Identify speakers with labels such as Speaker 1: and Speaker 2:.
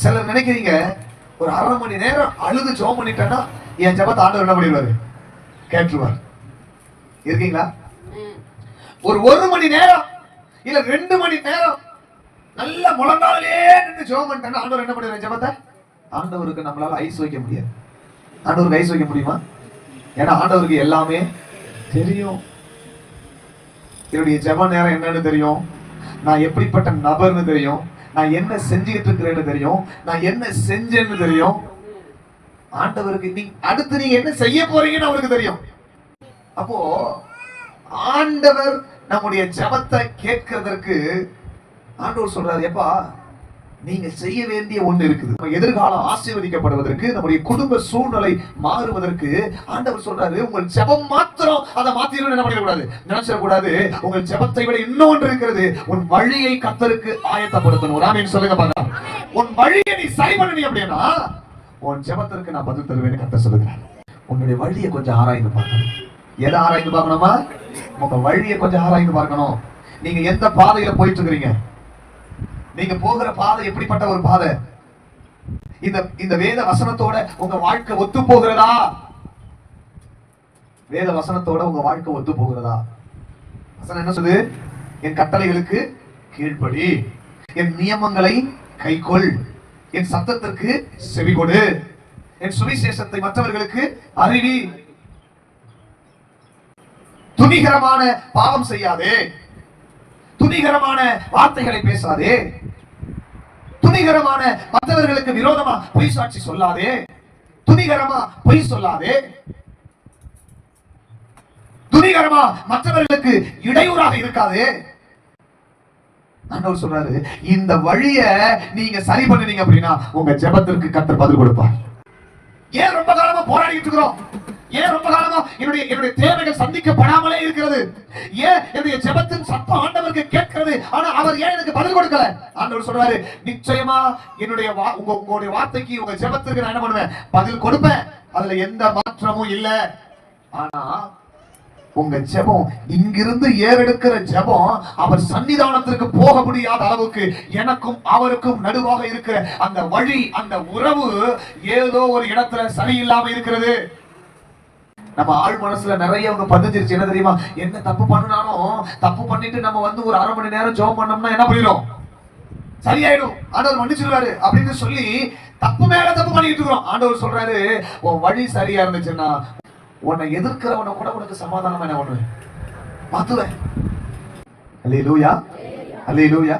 Speaker 1: சிலர் நினைக்கிறீங்க ஒரு அரை மணி நேரம் அழுது ஜோம் பண்ணிட்டேன்னா என் ஜபத்தை ஆண்டவர் என்ன பண்ணிடுவாரு? கேட்டுருவார். இருக்கீங்களா? ஒரு ஒரு மணி நேரம் இல்ல ரெண்டு மணி நேரம் நல்ல முழங்காலே நின்று ஜோம் பண்ணிட்டேன்னா ஆண்டவர் என்ன பண்ணுவார் ஜபத்தை? ஆண்டவருக்கு நம்மளால ஐஸ் வைக்க முடியாது. ஆண்டவருக்கு ஐஸ் வைக்க முடியுமா? ஏன்னா ஆண்டவருக்கு எல்லாமே தெரியும். என்னுடைய ஜெப நேரம் என்னன்னு தெரியும். நான் எப்படிப்பட்ட நபர்னு தெரியும். நான் என்ன செஞ்சுக்கிட்டு இருக்கிறேன்னு தெரியும்? நான் என்ன செஞ்சேன்னு தெரியும்? ஆண்டவருக்கு நீ அடுத்து நீங்க என்ன செய்ய போறீங்கன்னு அவருக்கு தெரியும். அப்போ ஆண்டவர் நம்முடைய ஜபத்தை கேட்கறதற்கு ஆண்டவர் சொல்றாரு எப்பா நீங்க செய்ய வேண்டிய ஒண்ணு இருக்குது. நம்ம எதிர்காலம் ஆசீர்வதிக்கப்படுவதற்கு நம்முடைய குடும்ப சூழ்நிலை மாறுவதற்கு ஆண்டவர் சொல்றாரு உங்கள் ஜெபம் மாத்திரம் அதை மாத்திரம் என்ன பண்ணிடக்கூடாது? நினைச்சிடக்கூடாது. உங்கள் ஜெபத்தை விட இன்னொன்று இருக்கிறது உன் வழியை கத்தருக்கு ஆயத்தப்படுத்தணும். ராமின் சொல்லுங்க பாருங்க. உன் வழியை நீ சரி பண்ணி அப்படின்னா உன் ஜெபத்திற்கு நான் பதில் தருவேன்னு கத்த சொல்லுகிறேன் உன்னுடைய வழியை கொஞ்சம் ஆராய்ந்து பார்க்கணும். எதை ஆராய்ந்து பார்க்கணுமா? உங்க வழியை கொஞ்சம் ஆராய்ந்து பார்க்கணும். நீங்க எந்த பாதையில போயிட்டு இருக்கிறீங்க? நீங்க போகிற பாதை எப்படிப்பட்ட ஒரு பாதை? இந்த இந்த வேத வசனத்தோட உங்க வாழ்க்கை ஒத்து போகிறதா? வேத வசனத்தோட உங்க வாழ்க்கை ஒத்து போகிறதா? வசனம் என்ன சொல்லுது? என் கட்டளைகளுக்கு கீழ்ப்படி. என் நியமங்களை கைக்கொள். என் சத்தத்திற்கு செவி கொடு என் சுவிசேஷத்தை மற்றவர்களுக்கு அறிவி. துணிகரமான பாவம் செய்யாதே. துணிகரமான வார்த்தைகளை பேசாதே. துணிகரமான மற்றவர்களுக்கு விரோதமா பொய் சாட்சி சொல்லாதே. துணிகரமா பொய் சொல்லாதே. துணிகரமா மற்றவர்களுக்கு இடையூறாக இருக்காதே. ஆண்டவர் சொல்றாரு இந்த வழிய நீங்க சரி பண்ணுனீங்க அப்படின்னா உங்க ஜெபத்திற்கு கத்தர் பதில் கொடுப்பார். ஏன் ரொம்ப காலமா போராடிட்டு இருக்கிறோம்? ஏன் ரொம்ப காலமா என்னுடைய என்னுடைய தேவைகள் சந்திக்கப்படாமலே இருக்கிறது? ஏன் என்னுடைய ஜெபத்தின் சத்தம் ஆண்டவருக்கு கேட்கிறது? ஆனா அவர் ஏன் எனக்கு பதில் கொடுக்கல? ஆண்டவர் சொல்றாரு நிச்சயமா என்னுடைய வா- உங்க உங்களுடைய வார்த்தைக்கு உங்க ஜெபத்திற்கு நான் என்ன பண்ணுவேன்? பதில் கொடுப்பேன். அதுல எந்த மாற்றமும் இல்ல. ஆனா உங்க ஜெபம் இங்கிருந்து ஏறெடுக்கிற ஜெபம் அவர் சன்னிதானத்திற்கு போக முடியாத அளவுக்கு எனக்கும் அவருக்கும் நடுவாக இருக்கிற அந்த வழி அந்த உறவு ஏதோ ஒரு இடத்துல சரியில்லாம இருக்கிறது. நம்ம ஆள் மனசுல நிறைய அவங்க பதிஞ்சிருச்சு. என்ன தெரியுமா? என்ன தப்பு பண்ணினாலும் தப்பு பண்ணிட்டு நம்ம வந்து ஒரு அரை மணி நேரம் ஜோம் பண்ணோம்னா என்ன பண்ணிடும் சரியாயிடும். ஆண்டவர் மன்னிச்சிருவாரு அப்படின்னு சொல்லி தப்பு மேல தப்பு பண்ணிட்டு இருக்கிறோம். ஆண்டவர் சொல்றாரு உன் வழி சரியா இருந்துச்சுன்னா உன்னை எதிர்க்கிறவனை கூட உனக்கு சமாதானம் என்ன பண்ணுவேன்? லூயா அல்லையே லூயா